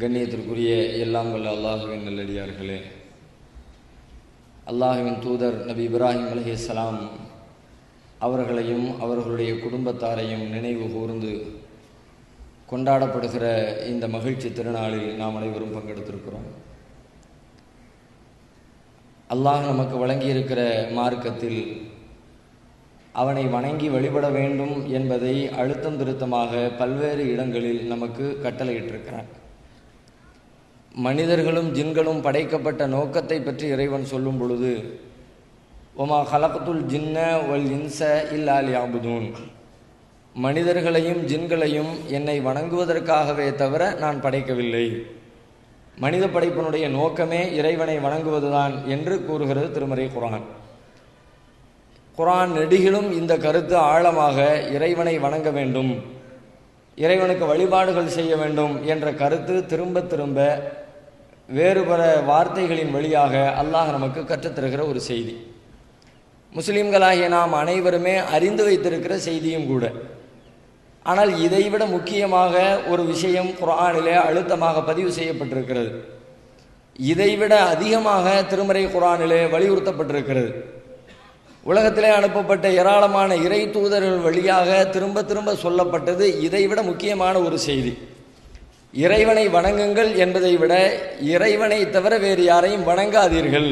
கண்ணியத்திற்குரிய எல்லாம் வல்ல அல்லாஹுவின் நல்லடியார்களே. அல்லாஹுவின் தூதர் நபி இப்ராஹிம் அலைஹிஸ்ஸலாம் அவர்களையும் அவர்களுடைய குடும்பத்தாரையும் நினைவு கூர்ந்து கொண்டாடப்படுகிற இந்த மகிழ்ச்சி திருநாளில் நாம் அனைவரும் பங்கெடுத்திருக்கிறோம். அல்லாஹ் நமக்கு வழங்கியிருக்கிற மார்க்கத்தில் அவனை வணங்கி வழிபட வேண்டும் என்பதை அழுத்தம் திருத்தமாக பல்வேறு இடங்களில் நமக்கு கட்டளையிட்டிருக்கிறான். மனிதர்களும் ஜின்களும் படைக்கப்பட்ட நோக்கத்தை பற்றி இறைவன் சொல்லும் பொழுது ஒமா ஹலகத்துல் ஜின்ன ஒல் இன்ச இல்லால் யாபுதூன் மனிதர்களையும் ஜின்களையும் என்னை வணங்குவதற்காகவே தவிர நான் படைக்கவில்லை. மனித படைப்பினுடைய நோக்கமே இறைவனை வணங்குவதுதான் என்று கூறுகிறது திருமறை குரான் குரான் நெடுகிலும் இந்த கருத்து ஆழமாக இறைவனை வணங்க வேண்டும் இறைவனுக்கு வழிபாடுகள் செய்ய வேண்டும் என்ற கருத்து திரும்ப திரும்ப வேறு பல வார்த்தைகளின் வழியாக அல்லாஹ் நமக்கு கற்றுத்தருகிற ஒரு செய்தி. முஸ்லிம்களாகிய நாம் அனைவருமே அறிந்து வைத்திருக்கிற செய்தியும் கூட. ஆனால் இதைவிட முக்கியமாக ஒரு விஷயம் குரானிலே அழுத்தமாக பதிவு செய்யப்பட்டிருக்கிறது. இதைவிட அதிகமாக திருமறை குரானிலே வலியுறுத்தப்பட்டிருக்கிறது. உலகத்திலே அனுப்பப்பட்ட ஏராளமான இறை தூதர்கள் வழியாக திரும்ப திரும்ப சொல்லப்பட்டது இதைவிட முக்கியமான ஒரு செய்தி. இறைவனை வணங்குங்கள் என்பதை விட இறைவனை தவிர வேறு யாரையும் வணங்காதீர்கள்.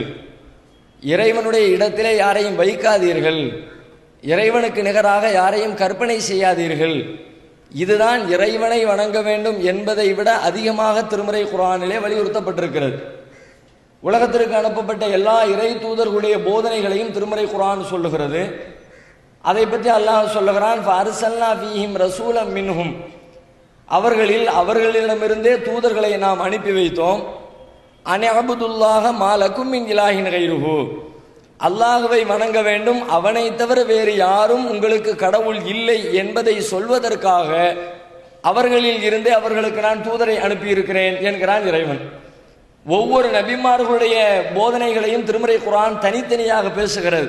இறைவனுடைய இடத்திலே யாரையும் வைக்காதீர்கள். இறைவனுக்கு நிகராக யாரையும் கற்பனை செய்யாதீர்கள். இதுதான் இறைவனை வணங்க வேண்டும் என்பதை விட அதிகமாக திருமுறை குரானிலே வலியுறுத்தப்பட்டிருக்கிறது. உலகத்திற்கு அனுப்பப்பட்ட எல்லா இறை தூதர்களுடைய போதனைகளையும் திருமறை குரான் சொல்லுகிறது. அதை பற்றி அல்லாஹ் சொல்லுகிறான் ரசூலம் மின்ஹும். அவர்களில் அவர்களிடமிருந்தே தூதர்களை நாம் அனுப்பி வைத்தோம். அனபுதுல்லாக மாலக்கும் இங்கிலாகின் கைருகு அல்லாஹுவை வணங்க வேண்டும். அவனை தவிர வேறு யாரும் உங்களுக்கு கடவுள் இல்லை என்பதை சொல்வதற்காக அவர்களில் இருந்தே அவர்களுக்கு நான் தூதரை அனுப்பியிருக்கிறேன் என்கிறான் இறைவன். ஒவ்வொரு நபிமார்களுடைய போதனைகளையும் திருமறை குரான் தனித்தனியாக பேசுகிறது.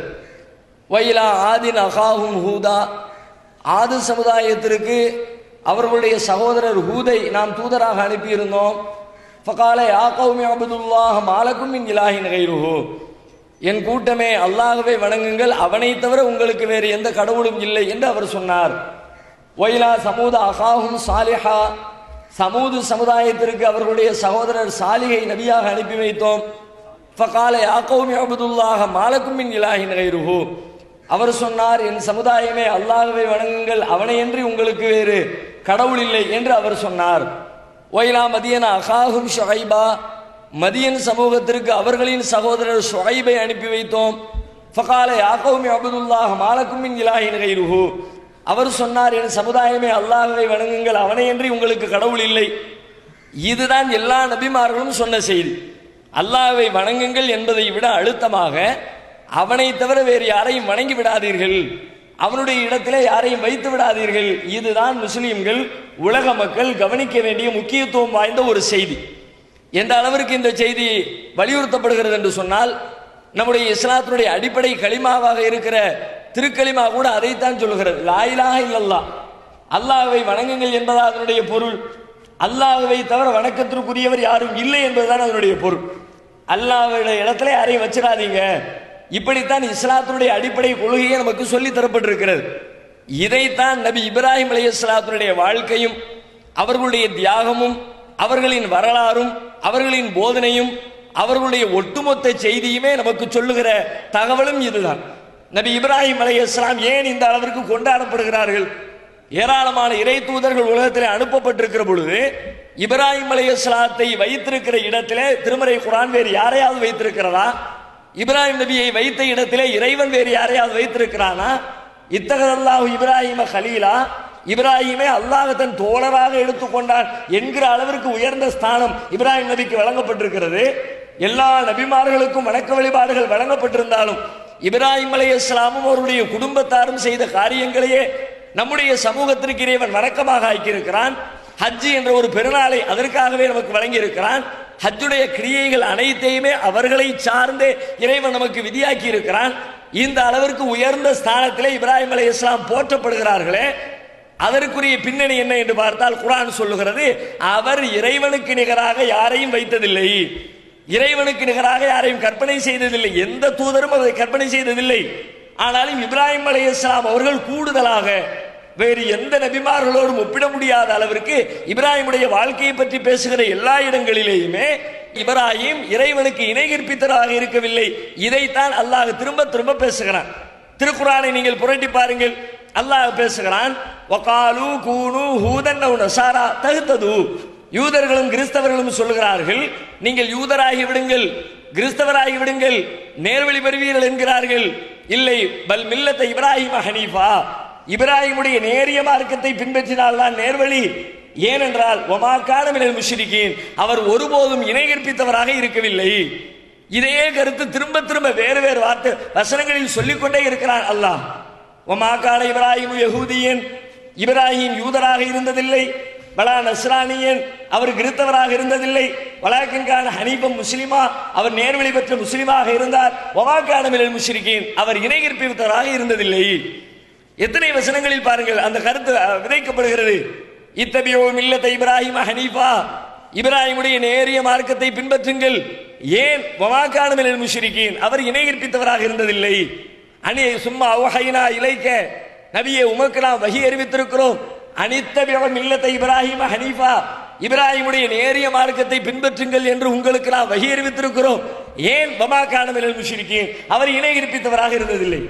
வயலா ஆதின் அகாஹும் ஹூதா. ஆது சமுதாயத்திற்கு அவர்களுடைய சகோதரர் ஹூதை நாம் தூதராக அனுப்பியிருந்தோம். ஃபகால யாக்கௌமி அபுதுல்லாஹ் மாலக்கும் மின் இலாஹின் கைருஹு. என் கூட்டமே அல்லாகவே வணங்குங்கள் அவனை தவிர உங்களுக்கு வேறு எந்த கடவுளும் இல்லை என்று அவர் சொன்னார். ஒயிலா சமூத அகாஹும் சாலிஹா. சமூது சமுதாயத்திற்கு அவர்களுடைய சகோதரர் சாலிகை நபியாக அனுப்பி வைத்தோம். ஃபகால யாக்கௌமி அபுதுல்லாஹ மாலக்கும் மின் இலாஹின் கைருஹு. அவர் சொன்னார் என் சமுதாயமே அல்லாகவே வணங்குங்கள் அவனையன்றி உங்களுக்கு வேறு கடவுள் இல்லை என்று அவர் சொன்னார். ஒயிலா மதியன் அகாஹும் ஷொஹைபா. மதியன் சமூகத்திற்கு அவர்களின் சகோதரர் ஷொஹைபை அனுப்பி வைத்தோம். ஃபகால யாக்கௌமி அபுதுல்லாஹ் மாலக்கும் மின் இலாஹின் கைருஹு. அவர் சொன்னார் என் சமுதாயமே அல்லாஹவை வணங்குங்கள் அவனையன்றி உங்களுக்கு கடவுள் இல்லை. இதுதான் எல்லா நபிமார்களும் சொன்ன செய்தி. அல்லாஹை வணங்குங்கள் என்பதை விட அழுத்தமாக அவனை தவிர வேறு யாரையும் வணங்கி விடாதீர்கள். அவனுடைய இடத்திலே யாரையும் வைத்து விடாதீர்கள். இதுதான் முஸ்லீம்கள் உலக மக்கள் கவனிக்க வேண்டிய முக்கியத்துவம் வாய்ந்த ஒரு செய்தி. எந்த அளவிற்கு இந்த செய்தி வலியுறுத்தப்படுகிறது என்று சொன்னால் நம்முடைய இஸ்லாத்தினுடைய அடிப்படை களிமாவாக இருக்கிற திருக்களிமா கூட அதைத்தான் சொல்லுகிறது. லாயிலாக இல்லல்லா அல்லாஹுவை வணங்குங்கள் என்பதா அதனுடைய பொருள். அல்லாஹுவை தவிர வணக்கத்திற்குரியவர் யாரும் இல்லை என்பதுதான் அதனுடைய பொருள். அல்லாஹுடைய இடத்துல யாரையும் வச்சிடாதீங்க. இப்படித்தான் இஸ்லாத்தினுடைய அடிப்படை கொள்கையை நமக்கு சொல்லி தரப்பட்டிருக்கிறது. இதைத்தான் நபி இப்ராஹிம் அலி இஸ்லாத்தினுடைய வாழ்க்கையும் அவர்களுடைய தியாகமும் அவர்களின் வரலாறும் அவர்களின் போதனையும் அவர்களுடைய ஒட்டுமொத்த செய்தியுமே நமக்கு சொல்லுகிற தகவலும் இதுதான். நபி இப்ராஹிம் அலி இஸ்லாம் ஏன் இந்த அளவிற்கு கொண்டாடப்படுகிறார்கள்? ஏராளமான இறை தூதர்கள் உலகத்தில் அனுப்பப்பட்டிருக்கிற பொழுது இப்ராஹிம் அலி இஸ்லாத்தை வைத்திருக்கிற இடத்திலே திருமறை குரான் வேறு யாரையாவது வைத்திருக்கிறதா? இப்ராஹிம் நபியை வைத்த இடத்திலே இறைவன் வேறு யாரையாவது வைத்திருக்கிறானா? இத்தகதல்லாஹ் இப்ராஹிம ஹலீலா. இப்ராஹிமே அல்லாஹ் தன் தோழராக எடுத்துக்கொண்டான் என்கிற அளவிற்கு உயர்ந்த ஸ்தானம் இப்ராஹிம் நபிக்கு வழங்கப்பட்டிருக்கிறது. எல்லா நபிமார்களுக்கும் வணக்க வழிபாடுகள் வழங்கப்பட்டிருந்தாலும் இப்ராஹிம் அலை இஸ்லாமும் அவருடைய குடும்பத்தாரும் செய்த காரியங்களையே நம்முடைய சமூகத்திற்கு இறைவன் வணக்கமாக ஆக்கியிருக்கிறான். ஹஜ்ஜி என்ற ஒரு பெருநாளை அதற்காகவே நமக்கு வழங்கி இருக்கிறான் ஹஜ்ஜுடைய கிரியைகள் அனைத்தையுமே அவர்களை சார்ந்தே இறைவன் நமக்கு விதியாக்கி இருக்கிறான் இந்த அளவிற்கு உயர்ந்த ஸ்தானத்திலே இப்ராஹிம் அலி இஸ்லாம் போற்றப்படுகிறார்களே அதற்குரிய பின்னணி என்ன என்று பார்த்தால் குரான் சொல்லுகிறது அவர் இறைவனுக்கு நிகராக யாரையும் வைத்ததில்லை. இறைவனுக்கு நிகராக யாரையும் கற்பனை செய்ததில்லை. எந்த தூதரும் அதை கற்பனை செய்ததில்லை. ஆனாலும் இப்ராஹிம் அலைஹிஸ்ஸலாம் அவர்கள் கூடுதலாக வேறு எந்த நபிமார்களோடும் ஒப்பிட முடியாத அளவிற்கு இப்ராஹிமுடைய வாழ்க்கையை பற்றி பேசுகிற எல்லா இடங்களிலேயுமே இப்ராஹிம் இறைவனுக்கு இணை கற்பித்தராக இருக்கவில்லை. இதைத்தான் அல்லாஹ் திரும்ப திரும்ப பேசுகிறான். திருக்குறானை நீங்கள் புரட்டி பாருங்கள். அல்லாஹ் பேசுகிறான் வகாலு கூனு ஹூதன் நசாரா தகுத்தது யூதர்களும் கிறிஸ்தவர்களும் சொல்லுகிறார்கள் நீங்கள் யூதராகி விடுங்கள் கிறிஸ்தவராகி விடுங்கள் நேர்வழி பெறுவீர்கள் என்கிறார்கள். இல்லை பல் மில்லத்தை இப்ராஹிம் ஹனீஃபா. இப்ராஹிமுடைய நேரிய மார்க்கத்தை பின்பற்றினால்தான் நேர்வழி. ஏனென்றால் ஒமாக்கான மினல் முஷ்ரிகீன் அவர் ஒருபோதும் இணை கற்பித்தவராக இருக்கவில்லை. இதையே கருத்து திரும்ப திரும்ப வேறு வேறு வார்த்தை வசனங்களில் சொல்லிக்கொண்டே இருக்கிறார் அல்லாஹ். ஒமாக்கான இப்ராஹிம் யகூதியன் இப்ராஹிம் யூதராக இருந்ததில்லை. பலா நஸ்ரானியன் அவர் கிறித்தவராக இருந்ததில்லை. வலாக்கின்கான ஹனீபம் முஸ்லிமா அவர் நேர்வழி பெற்ற முஸ்லிமாக இருந்தார். ஒமாக்கான மினல் முஷ்ரிகீன் அவர் இணை கற்பித்தவராக இருந்ததில்லை. எத்தனை வசனங்களில் பாருங்கள் அந்த கருத்து விதைக்கப்படுகிறது. இத்தபியோ மில்லத்தை இப்ராஹிம் ஹனீஃபா. இப்ராஹிமுடைய நேரிய மார்க்கத்தை பின்பற்றுங்கள். ஏன்? வமாக்கானமில் முஷ்ரிகீன். அவர் இணை கற்பித்தவராக இருந்ததில்லை. அணியை சும்மா அவஹைனா இலைக்க நபியை உமக்கு நாம் வகி அறிவித்திருக்கிறோம். அனித்தபியோ மில்லத்தை இப்ராஹிம் ஹனீஃபா. இப்ராஹிமுடைய நேரிய மார்க்கத்தை பின்பற்றுங்கள் என்று உங்களுக்கு நாம் வகி அறிவித்திருக்கிறோம். ஏன்? பமா வமாக்கானமில் முஷ்ரிகீன். அவர் இணை கற்பித்தவராக இருந்ததில்லை.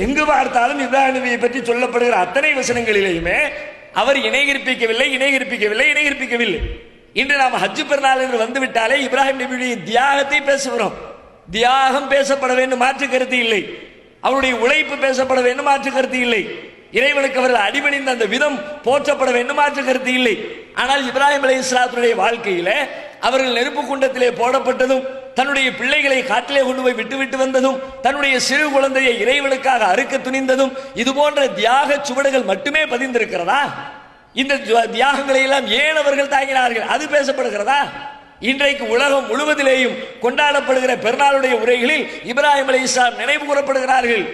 எங்கு பார்த்தாலும் இப்ராஹிம் நபியை பற்றி சொல்லப்படுகிற அத்தனை வசனங்களிலேயுமே அவர் இணை கற்பிக்கவில்லை இணை கற்பிக்கவில்லை இணை கற்பிக்கவில்லை இன்று நாம் ஹஜ்ஜு பெருநாள் என்று வந்துவிட்டாலே இப்ராஹிம் நபியுடைய தியாகத்தை பேசுகிறோம். தியாகம் பேசப்பட வேண்டும் மாற்று கருத்து இல்லை. அவருடைய உழைப்பு பேசப்பட வேண்டும் மாற்று கருத்து இல்லை. இறைவனுக்கு அவர்கள் அடிபணிந்த அந்த விதம் போற்றப்பட வேண்டும் மாற்று கருத்து இல்லை. ஆனால் இப்ராஹிம் அலி இஸ்லாத்துடைய வாழ்க்கையில அவர்கள் நெருப்பு குண்டத்திலே போடப்பட்டதும் தன்னுடைய பிள்ளைகளை காட்டிலே கொண்டு போய் விட்டுவிட்டு வந்ததும் தன்னுடைய சிறு குழந்தையை இறைவனுக்காக அறுக்க துணிந்ததும் இது போன்ற தியாக சுவடுகள் மட்டுமே பதிந்திருக்கிறதா? இந்த ஜுவ- தியாகங்களை எல்லாம் ஏன் அவர்கள் தாங்கினார்கள்? அது பேசப்படுகிறதா? இன்றைக்கு உலகம் முழுவதிலேயும் கொண்டாடப்படுகிற பெருநாளுடைய உரைகளில் இப்ராஹிம் அலி இஸ்லாம் நினைவு கூறப்படுகிறார்கள்.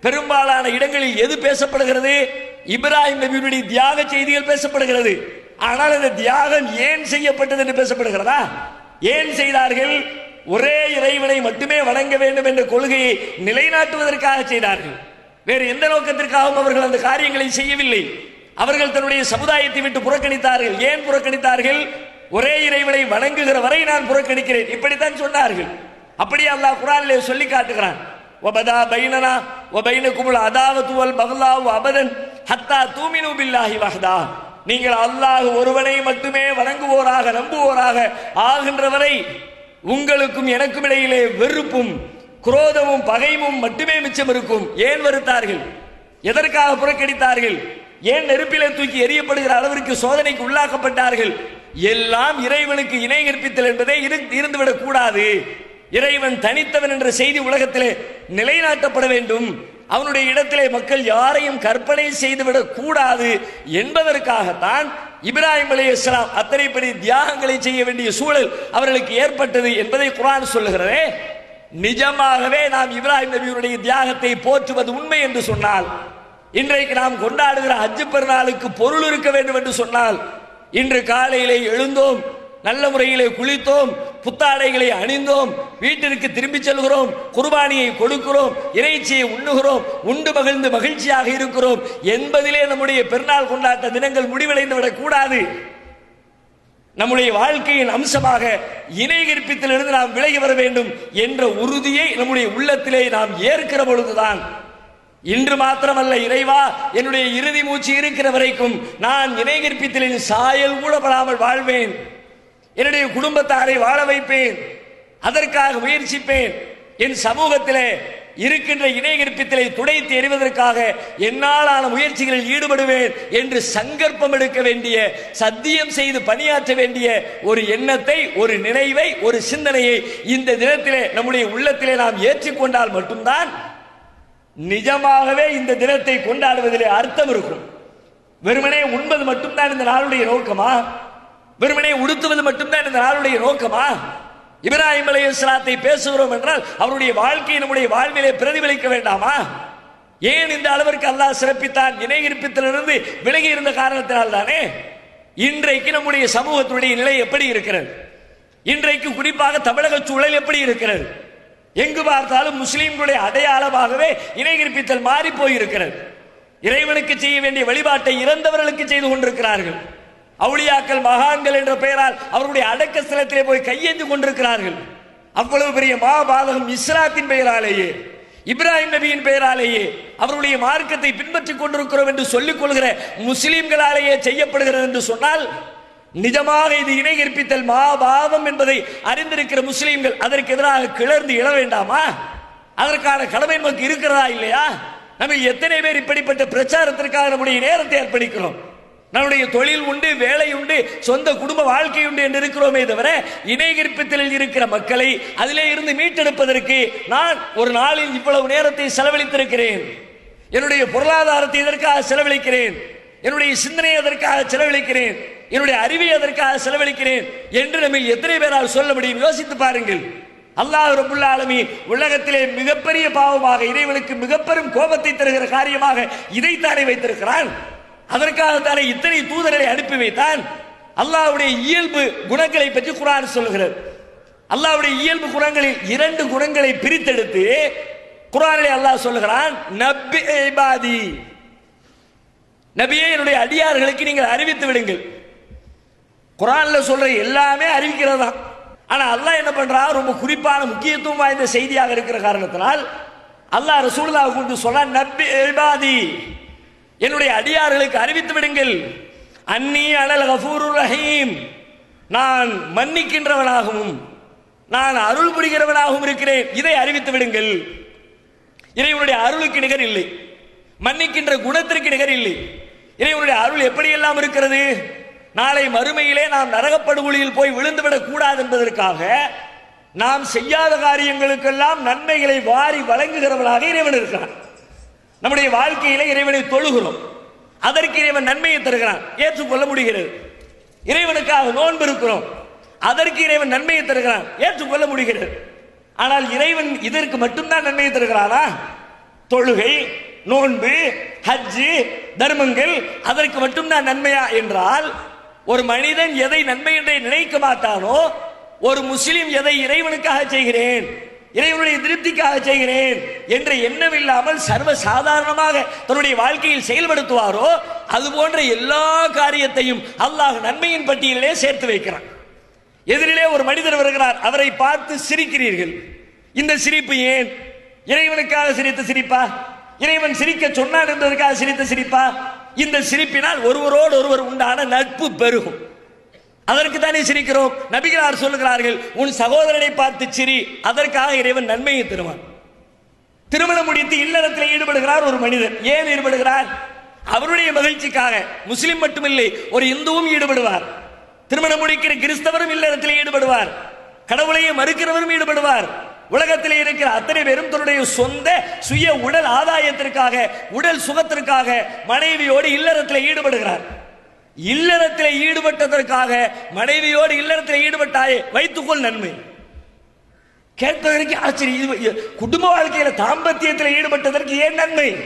பெரும்பாலான இடங்களில் எது பேசப்படுகிறது? இப்ராஹிம் நபியுடைய தியாக செய்திகள் பேசப்படுகிறது. ஆனால் அந்த தியாகம் ஏன் செய்யப்பட்டது என்று பேசப்படுகிறதா? ஏன் செய்தார்கள்? ஒரே இறைவனை மட்டுமே வணங்க வேண்டும் என்ற கொள்கையை நிலைநாட்டுவதற்காக செய்தார்கள். வேறு எந்த நோக்கத்திற்காகவும் அவர்கள் அந்த காரியங்களை செய்யவில்லை. அவர்கள் தன்னுடைய சமுதாயத்தை விட்டு புறக்கணித்தார்கள். ஏன் புறக்கணித்தார்கள்? ஒரே இறைவனை வணங்குகிற வரை நான் புறக்கணிக்கிறேன். இப்படித்தான் சொன்னார்கள். அப்படி அல்லாஹ் குரானிலே சொல்லி காட்டுகிறான். வபதா பைனனா வபைனகுமுல் அதாவத்து வல் பகலாவு அபதன் ஹத்தா தூமினு பில்லாஹி வஹதா. நீங்கள் அல்லாஹ் ஒருவனை மட்டுமே வணங்குவோராக நம்புவோராக ஆகின்றவரை உங்களுக்கும் எனக்கும் இடையிலே வெறுப்பும் குரோதமும் பகைமும் மட்டுமே மிச்சம் இருக்கும். ஏன் வெறுத்தார்கள்? எதற்காக புறக்கணித்தார்கள்? ஏன் நெருப்பிலே தூக்கி எரியப்படுகிற அளவிற்கு சோதனைக்கு உள்ளாக்கப்பட்டார்கள்? எல்லாம் இறைவனுக்கு இணை கற்பித்தல் என்பதே இரு- இருந்துவிடக் கூடாது. இறைவன் தனித்தவன் என்ற செய்தி உலகத்திலே நிலைநாட்டப்பட வேண்டும். அவனுடைய இடத்திலே மக்கள் யாரையும் கற்பனை செய்துவிடக் கூடாது என்பதற்காகத்தான் இப்ராஹிம் அலி இஸ்லாம் அத்தனை பெரிய தியாகங்களை செய்ய வேண்டிய சூழல் அவர்களுக்கு ஏற்பட்டது என்பதை குரான் சொல்லுகிறதே. நிஜமாகவே நாம் இப்ராஹிம் நபியுடைய தியாகத்தை போற்றுவது உண்மை என்று சொன்னால் இன்றைக்கு நாம் கொண்டாடுகிற ஹஜ்ஜு பெருநாளுக்கு பொருள் இருக்க வேண்டும் என்று சொன்னால் இன்று காலையிலே எழுந்தோம் நல்ல முறையிலே குளித்தோம் புத்தாடைகளை அணிந்தோம் வீட்டிற்கு திரும்பி செல்கிறோம் குர்பானியை கொடுக்கிறோம் இறைச்சியை உண்ணுகிறோம் உண்டு மகிழ்ந்து மகிழ்ச்சியாக இருக்கிறோம். என்பதிலே நம்முடைய பெருநாள் கொண்டாட்ட தினங்கள் முடிவடைந்து விடக்கூடாது நம்முடைய வாழ்க்கையின் அம்சமாக இணை கற்பித்திலிருந்து நாம் விலகி வர வேண்டும் என்ற உறுதியை நம்முடைய உள்ளத்திலே நாம் ஏற்கிற பொழுதுதான். இன்று மாத்திரமல்ல இறைவா என்னுடைய இறுதி மூச்சு இருக்கிற வரைக்கும் நான் இணை கற்பித்தலின் சாயல் கூட படாமல் வாழ்வேன். என்னுடைய குடும்பத்தாரை வாழ வைப்பேன். அதற்காக முயற்சிப்பேன். என் சமூகத்திலே இருக்கின்ற இணை கற்பித்தலை துடைத்து எறிவதற்காக என்னாலான முயற்சிகளில் ஈடுபடுவேன் என்று சங்கற்பம் எடுக்க வேண்டிய சத்தியம் செய்து பணியாற்ற வேண்டிய ஒரு எண்ணத்தை ஒரு நினைவை ஒரு சிந்தனையை இந்த தினத்திலே நம்முடைய உள்ளத்திலே நாம் ஏற்றிக்கொண்டால் மட்டும்தான் நிஜமாகவே இந்த தினத்தை கொண்டாடுவதிலே அர்த்தம் இருக்கும். வெறுமனே உண்பது மட்டும்தான் இந்த நாளுடைய நோக்கமா? வெறுமனே உடுத்துவது மட்டும்தான் இந்த நாளுடைய நோக்கமா? இப்ராஹிம் இஸ்லாத்தை பேசுகிறோம் என்றால் அவருடைய வாழ்க்கையை நம்முடைய வாழ்விலே பிரதிபலிக்க வேண்டாமா? ஏன் இந்த அளவிற்கு அல்லாஹ் சிறப்பித்தான்? இணையிருப்பத்திலிருந்து விலகி இருந்த காரணத்தினால் தானே இன்றைக்கு நம்முடைய சமூகத்துடைய நிலை எப்படி இருக்கிறது? இன்றைக்கு குறிப்பாக தமிழக சூழல் எப்படி இருக்கிறது? எங்கு பார்த்தாலும் முஸ்லீம்களுடைய அடையாளமாகவே இணைகிருப்பித்தல் மாறி போயிருக்கிறது இறைவனுக்கு செய்ய வேண்டிய வழிபாட்டை இறந்தவர்களுக்கு செய்து கொண்டிருக்கிறார்கள். அவுளியாக்கள் மகான்கள் என்ற பெயரால் அவருடைய அடக்க ஸ்தலத்திலே போய் கையேந்து கொண்டிருக்கிறார்கள். அவ்வளவு பெரிய மாபாதகம் இஸ்லாத்தின் பெயராலேயே இப்ராஹிம் நபியின் பெயராலேயே அவருடைய மார்க்கத்தை பின்பற்றிக் கொண்டிருக்கிறோம் என்று சொல்லிக் கொள்கிற முஸ்லிம்களாலேயே செய்யப்படுகிறது என்று சொன்னால் நிஜமாக இது இணை கற்பித்தல் மாபாவம் என்பதை அறிந்திருக்கிற முஸ்லிம்கள் அதற்கு எதிராக கிளர்ந்து இழ வேண்டாமா? அதற்கான கடமை நமக்கு இருக்கிறதா இல்லையா? நம்ம எத்தனை பேர் இப்படிப்பட்ட பிரச்சாரத்திற்காக நம்முடைய நேரத்தை அர்ப்பணிக்கிறோம்? நம்முடைய தொழில் உண்டு வேலை உண்டு சொந்த குடும்ப வாழ்க்கை உண்டு என்று இருக்கிறோமே தவிர இணைகிருப்பத்தில் இருக்கிற மக்களை அதிலே இருந்து மீட்டெடுப்பதற்கு நான் ஒரு நாளில் இவ்வளவு நேரத்தை செலவழித்திருக்கிறேன். என்னுடைய பொருளாதாரத்தை இதற்காக செலவழிக்கிறேன்? என்னுடைய சிந்தனை அதற்காக செலவழிக்கிறேன்? என்னுடைய அறிவை அதற்காக செலவழிக்கிறேன்? என்று நம்ம எத்தனை பேரால் சொல்ல முடியும்? யோசித்து பாருங்கள். அல்லாஹ் ரபுல்ல ஆலமி உலகத்திலே மிகப்பெரிய பாவமாக இறைவனுக்கு மிகப்பெரும் கோபத்தை தருகிற காரியமாக இதைத்தானே வைத்திருக்கிறான். அதற்காகத்தானே இத்தனை தூதர்களை அனுப்பி வைத்தான்? அல்லாவுடைய இயல்பு குணங்களை பற்றி குரான் சொல்கிறது அல்லாவுடைய இயல்பு குணங்களில் இரண்டு குணங்களை பிரித்தெடுத்து குரானிலே அல்லாஹ் சொல்லுகிறான் நபி இபாதி. நபியே என்னுடைய அடியார்களுக்கு நீங்கள் அறிவித்து விடுங்கள். குரான்ல சொல்ற எல்லாமே அறிவிக்கிறது தான் ஆனா அல்லாஹ் என்ன பண்றா? ரொம்ப குறிப்பான முக்கியத்துவம் வாய்ந்த செய்தியாக இருக்கிற காரணத்தினால் அல்லாஹ் ரசூலுல்லாஹ் கொண்டு சொல்ல நபி இபாதி. என்னுடைய அடியார்களுக்கு அறிவித்து விடுங்கள். அன்னி அனல் கஃபூருர் ரஹீம். நான் மன்னிக்கின்றவனாகவும் நான் அருள் புரிகிறவனாகவும் இருக்கிறேன். இதை அறிவித்து விடுங்கள். இறைவனுடைய அருளுக்கு நிகர் இல்லை. மன்னிக்கின்ற குணத்திற்கு நிகர் இல்லை. இறைவனுடைய அருள் எப்படியெல்லாம் இருக்கிறது? நாளை மறுமையிலே நாம் நரகப்படுகொலியில் போய் விழுந்துவிடக் கூடாது என்பதற்காக நாம் செய்யாத காரியங்களுக்கெல்லாம் நன்மைகளை வாரி வழங்குகிறவனாக இறைவன் இருக்கிறான். நம்முடைய வாழ்க்கையில இறைவனை தொழுகிறோம். அதற்கு இறைவன் நன்மையை தருகிறான். ஏற்றுக்கொள்ள முடிகிறது. இறைவனுக்காக நோன்பு இருக்கிறோம். அதற்கு இறைவன் நன்மையை தருகிறான். ஏற்றுக்கொள்ள முடிகிறது. ஆனால் இறைவன் இதற்கு மட்டும்தான் நன்மையை தருகிறானா? தொழுகை நோன்பு ஹஜ்ஜு தர்மங்கள் அதற்கு மட்டும்தான் நன்மையா என்றால் ஒரு மனிதன் எதை நன்மை என்றே நினைக்க மாட்டானோ ஒரு முஸ்லிம் எதை இறைவனுக்காக செய்கிறேன்? இறைவனுடைய திருப்திக்காக செய்கிறேன் என்ற எண்ணம் இல்லாமல் சர்வ சாதாரணமாக தன்னுடைய வாழ்க்கையில் செயல்படுத்துவாரோ அது போன்ற எல்லா காரியத்தையும் அல்லாஹ் நன்மையின் பட்டியலிலே சேர்த்து வைக்கிறான். எதிரிலே ஒரு மனிதர் வருகிறார் அவரை பார்த்து சிரிக்கிறீர்கள். இந்த சிரிப்பு ஏன்? இறைவனுக்காக சிரித்த சிரிப்பா? இறைவன் சிரிக்க சொன்னான் என்பதற்காக சிரித்த சிரிப்பா? இந்த சிரிப்பினால் ஒருவரோடு ஒருவர் உண்டான நட்பு பெருகும். அதற்கு தானே சிரிக்கிறோம்? நபிகளார் சொல்லுகிறார்கள் உன் சகோதரனை பார்த்து சிரி அதற்காக இறைவன் நன்மையை தருவான். திருமணம் முடித்து இல்லறத்தில் ஈடுபடுகிறார் ஒரு மனிதர் ஏன் ஈடுபடுகிறார்? அவருடைய மகிழ்ச்சிக்காக. முஸ்லிம் மட்டுமில்லை ஒரு இந்துவும் ஈடுபடுவார். திருமணம் முடிக்கிற கிறிஸ்தவரும் இல்லறத்தில் ஈடுபடுவார். கடவுளையே மறுக்கிறவரும் ஈடுபடுவார். உலகத்தில் இருக்கிற அத்தனை பேரும் தன்னுடைய சொந்த சுய உடல் ஆதாயத்திற்காக உடல் சுகத்திற்காக மனைவியோடு இல்லறத்தில் ஈடுபடுகிறார். இல்லறத்தில் ஈடுபட்டதற்காக மனைவியோடு இல்லறத்தில் ஈடுபட்டாயே வைத்துக்கொள் நன்மை. கேட்பதற்கு ஆச்சரியம். இது குடும்ப வாழ்க்கையில தாம்பத்தியத்தில் ஈடுபட்டதற்கு ஏன் நன்மை?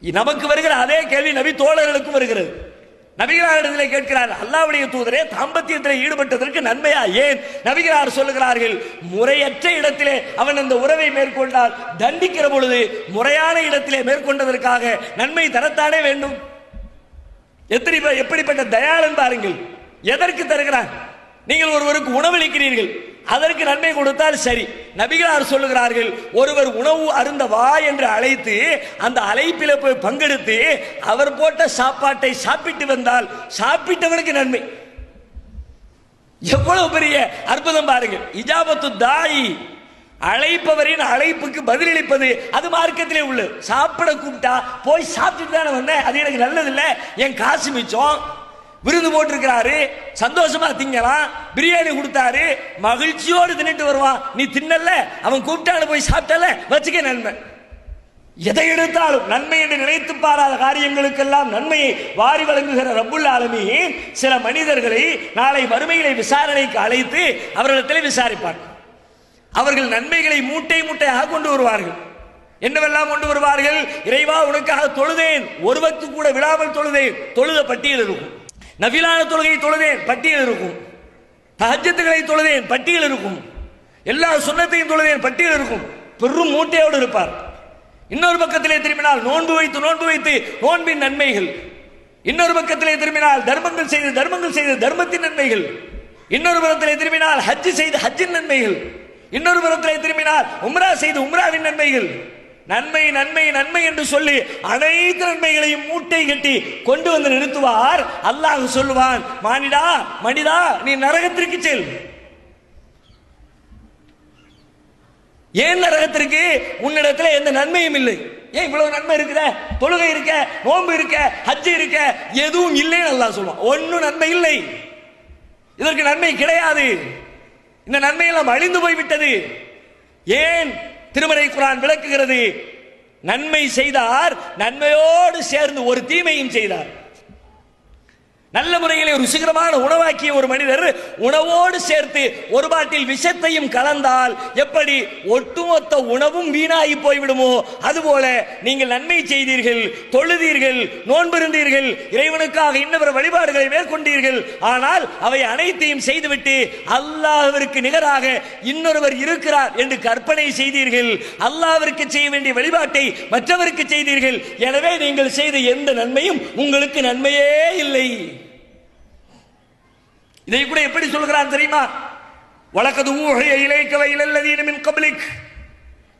நமக்கு வருகிற அதே கேள்வி நபி தோழர்களுக்கும் வருகிறது. நபிகளாரிடத்தில் கேட்கிறார் அல்லாவுடைய தூதரே தாம்பத்தியத்தில் ஈடுபட்டதற்கு நன்மையா? ஏன்? நபிகளார் சொல்லுகிறார்கள் முறையற்ற இடத்திலே அவன் அந்த உறவை மேற்கொண்டால் தண்டிக்கிற பொழுது முறையான இடத்திலே மேற்கொண்டதற்காக நன்மை தரத்தானே வேண்டும். எத்தனை பேர் எப்படிப்பட்ட தயாளன் பாருங்கள். எதற்கு தருகிறார்? நீங்கள் ஒருவருக்கு உணவளிக்கிறீர்கள். அதற்கு நன்மை கொடுத்தால் சரி. நபிகளார் சொல்லுகிறார்கள் ஒருவர் உணவு அருந்த வா என்று அழைத்து அந்த அழைப்பில போய் பங்கெடுத்து அவர் போட்ட சாப்பாட்டை சாப்பிட்டு வந்தால் சாப்பிட்டவனுக்கு நன்மை. எவ்வளவு பெரிய அற்புதம் பாருங்கள். இஜாபத்து தாயி. அழைப்பவரின் அழைப்புக்கு பதிலளிப்பது அது மார்க்கத்திலே உள்ளது சாப்பிட கூப்பிட்டா போய் சாப்பிட்டுட்டு தானே வந்தேன். அது எனக்கு நல்லது இல்லை என் காசு மிச்சம். விருது போட்டிருக்கிறாரு. சந்தோஷமா திங்கலாம். பிரியாணி கொடுத்தாரு. மகிழ்ச்சியோடு தின்னுட்டு வருவான். நீ தின்னல அவன் கூப்பிட்டாலும் போய் சாப்பிட்டல? வச்சுக்க நன்மை. எதை எடுத்தாலும் நன்மை என்று நினைத்து பாராத காரியங்களுக்கெல்லாம் நன்மையை வாரி வழங்குகிற ரப்புல் ஆலமீன் சில மனிதர்களை நாளை மறுமையிலே விசாரணைக்கு அழைத்து அவர்களிடத்தில் விசாரிப்பார்கள் அவர்கள் நன்மைகளை மூட்டை மூட்டையாக கொண்டு வருவார்கள். என்னவெல்லாம் கொண்டு வருவார்கள்? இறைவா உனக்காக தொழுதேன். ஒருவத்து கூட விழாமல் தொழுதேன். தொழுத பட்டியல் இருக்கும். நவிலான தொழுகை தொழுதேன். பட்டியல் இருக்கும். தகஜத்துகளை தொழுதேன். பட்டியல் இருக்கும். எல்லா சுண்ணத்தையும் தொழுதேன். பட்டியல் இருக்கும். பெரும் மூட்டையோடு இருப்பார். இன்னொரு பக்கத்திலே திரும்பினால் நோன்பு வைத்து நோன்பு வைத்து நோன்பின் நன்மைகள். இன்னொரு பக்கத்திலே திரும்பினால் தர்மங்கள் செய்து தர்மங்கள் செய்து தர்மத்தின் நன்மைகள். இன்னொரு பக்கத்திலே திரும்பினால் ஹஜ் செய்து ஹஜ்ஜின் நன்மைகள். இன்னொரு புறத்திலே திரும்பினார் உம்ரா செய்து உம்ராவின் நன்மைகள். நன்மை நன்மை நன்மை என்று சொல்லி அனைத்து நன்மைகளையும் மூட்டை கட்டி கொண்டு வந்து நிறுத்துவார். அல்லாஹ் சொல்லுவான் மானிடா மனிதா நீ நரகத்திற்கு செல். ஏன் நரகத்திற்கு? உன்னிடத்துல எந்த நன்மையும் இல்லை. ஏன் இவ்வளவு நன்மை இருக்கிற தொழுகை இருக்க நோன்பு இருக்க ஹஜ் இருக்க எதுவும் இல்லைன்னு அல்லாஹ் சொல்லுவான். ஒன்னும் நன்மை இல்லை. இதற்கு நன்மை கிடையாது. இந்த நன்மையெல்லாம் அழிந்து போய்விட்டது. ஏன் திருமறை குரான் விளக்குகிறது? நன்மை செய்தார் நன்மையோடு சேர்ந்து ஒரு தீமையும் செய்தார். நல்ல முறையிலே ருசிகரமான உணவாக்கிய ஒரு மனிதர் உணவோடு சேர்த்து ஒரு பாட்டில் விஷத்தையும் கலந்தால் எப்படி ஒட்டுமொத்த உணவும் வீணாகி போய்விடுமோ? அதுபோல நீங்கள் நன்மை செய்தீர்கள் தொழுதீர்கள் நோன்பிருந்தீர்கள் இறைவனுக்காக இன்னொரு வழிபாடுகளை மேற்கொண்டீர்கள். ஆனால் அவை அனைத்தையும் செய்துவிட்டு அல்லாஹ்விற்கு நிகராக இன்னொருவர் இருக்கிறார் என்று கற்பனை செய்தீர்கள். அல்லாஹ்விற்கு செய்ய வேண்டிய வழிபாட்டை மற்றவருக்கு செய்தீர்கள். எனவே நீங்கள் செய்த எந்த நன்மையும் உங்களுக்கு நன்மையே இல்லை. இதை கூட எப்படி சொல்கிறான் தெரியுமா? வழக்கது ஊழைய இலைக்க வயலல்லதீனமின் கபலிக்.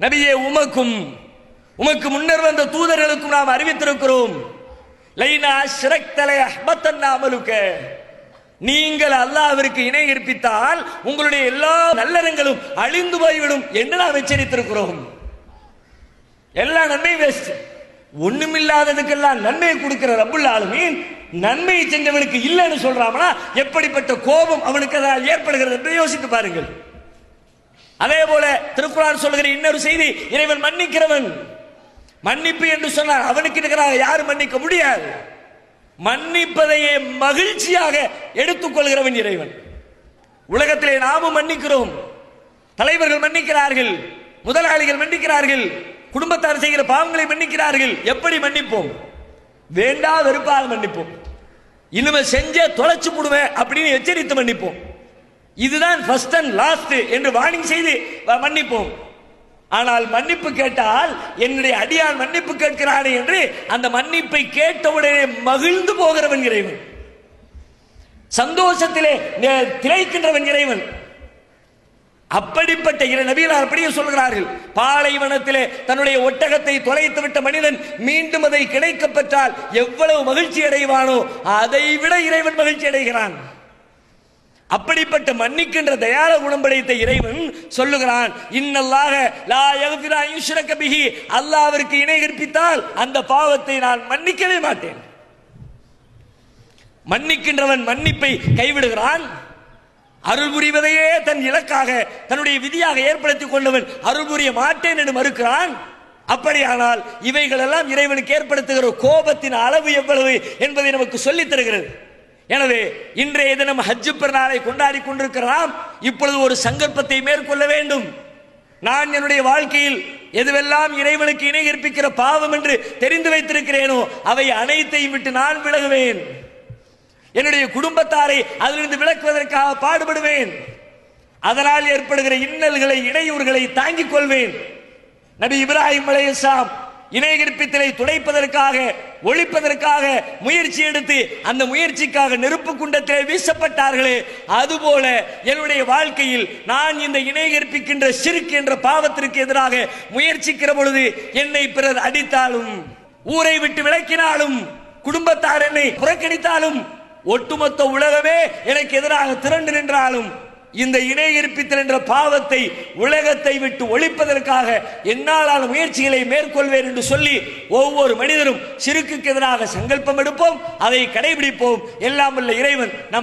நபியே உமக்கும் உமக்கு முன்னர் வந்த தூதர்களுக்கும் நாம் அறிவித்திருக்கிறோம். லைனா சிரக்தலை அஹ்மத்தன் அமலுக்க நீங்கள் அல்லாவிற்கு இணை இருப்பித்தால் உங்களுடைய எல்லா நல்லறங்களும் அழிந்து போய்விடும் என்று நாம் எச்சரித்திருக்கிறோம். எல்லா நன்மையும் வேஸ்ட் ஒண்ணுமில்லாததுக்கெல்லாம் நன்மையை கொடுக்கிற ரப்புல் ஆலமீன் நன்மையை செஞ்சவனுக்கு இல்லைன்னு சொல்றாமனா எப்படிப்பட்ட கோபம் அவனுக்கு அதனால் ஏற்படுகிறது என்று யோசித்து பாருங்கள். அதே போல திருக்குறான் சொல்லுகிற இன்னொரு செய்தி இறைவன் மன்னிக்கிறவன். மன்னிப்பு என்று சொன்னார் அவனுக்கு நிகராக யாரும் மன்னிக்க முடியாது. மன்னிப்பதையே மகிழ்ச்சியாக எடுத்துக்கொள்கிறவன் இறைவன். உலகத்திலே நாமும் மன்னிக்கிறோம். தலைவர்கள் மன்னிக்கிறார்கள் முதலாளிகள் மன்னிக்கிறார்கள். குடும்பத்தார் செய்கிற பாவங்களை மன்னிக்கிறார்கள். எப்படி மன்னிப்போம்? வேண்டா வெறுப்பாக மன்னிப்போம். இனிமே செஞ்ச தொலைச்சு போடுவேன் அப்படின்னு எச்சரித்து மன்னிப்போம். இதுதான் ஃபர்ஸ்ட் அண்ட் லாஸ்ட் என்று வார்னிங் செய்து மன்னிப்போம். ஆனால் மன்னிப்பு கேட்டால் என்னுடைய அடியான் மன்னிப்பு கேட்கிறானே என்று அந்த மன்னிப்பை கேட்டவுடனே மகிழ்ந்து போகிறவன் இறைவன். சந்தோஷத்திலே திளைக்கின்றவன் இறைவன். அப்படிப்பட்ட இறை நபிகளார் அப்படியே சொல்கிறார்கள். பாலைவனத்திலே தன்னுடைய ஒட்டகத்தை தொலைத்து விட்ட மனிதன் மீண்டும் அதை கிடைக்க பெற்றால் எவ்வளவு மகிழ்ச்சி அடைவானோ அதை விட இறைவன் மகிழ்ச்சி அடைகிறான். அப்படிப்பட்ட மன்னிக்கின்ற தயார குணம்படைத்த இறைவன் சொல்லுகிறான் இன்னல்லாக லா யக்ஃபிரு யுஷ்ரக பிஹி. அல்லாவிற்கு இணை கற்பித்தால் அந்த பாவத்தை நான் மன்னிக்கவே மாட்டேன். மன்னிக்கின்றவன் மன்னிப்பை கைவிடுகிறான். அருள் புரிவதையே தன் இலக்காக தன்னுடைய விதியாக ஏற்படுத்திக் கொண்டவன் அருள் புரிய மாட்டேன் என்று மறுக்கிறான். அப்படியானால் இவைகள் எல்லாம் இறைவனுக்கு ஏற்படுத்துகிற கோபத்தின் அளவு எவ்வளவு என்பதை நமக்கு சொல்லித் தருகிறது. எனவே இன்றைய தினம் ஹஜ்ஜு பெருநாளை கொண்டாடி கொண்டிருக்கிறோம் இப்பொழுது ஒரு சங்கல்பத்தை மேற்கொள்ள வேண்டும். நான் என்னுடைய வாழ்க்கையில் எதுவெல்லாம் இறைவனுக்கு இணை கற்பிக்கிற பாவம் என்று தெரிந்து வைத்திருக்கிறேனோ அவை அனைத்தையும் விட்டு நான் விலகுவேன். என்னுடைய குடும்பத்தாரை அதிலிருந்து விளக்குவதற்காக பாடுபடுவேன். அதனால் ஏற்படுகிற இன்னல்களை இடையூறுகளை தாங்கிக் கொள்வேன். நபி இப்ராஹிம் அலைஹிஸ்ஸலாம் இணைகற்பித்தலை துடைப்பதற்காக ஒழிப்பதற்காக முயற்சி எடுத்து அந்த முயற்சிக்காக நெருப்பு குண்டத்திலே வீசப்பட்டார்களே அதுபோல என்னுடைய வாழ்க்கையில் நான் இந்த இணை கற்பிக்கின்ற சிறுக்கு என்ற பாவத்திற்கு எதிராக முயற்சிக்கிற பொழுது என்னை பிறர் அடித்தாலும் ஊரை விட்டு விளக்கினாலும் குடும்பத்தார் என்னை புறக்கணித்தாலும் ஒட்டுமொத்த உலகமே எனக்கு எதிராக திரண்டு நின்றாலும் இந்த இணை இருப்பித்தல் என்ற பாவத்தை உலகத்தை விட்டு ஒழிப்பதற்காக என்னால் முயற்சிகளை மேற்கொள்வேன் என்று சொல்லி ஒவ்வொரு மனிதரும் சிறுக்கு எதிராக சங்கல்பம் எடுப்போம் அதை கடைபிடிப்போம். எல்லாம் உள்ள இறைவன் நம்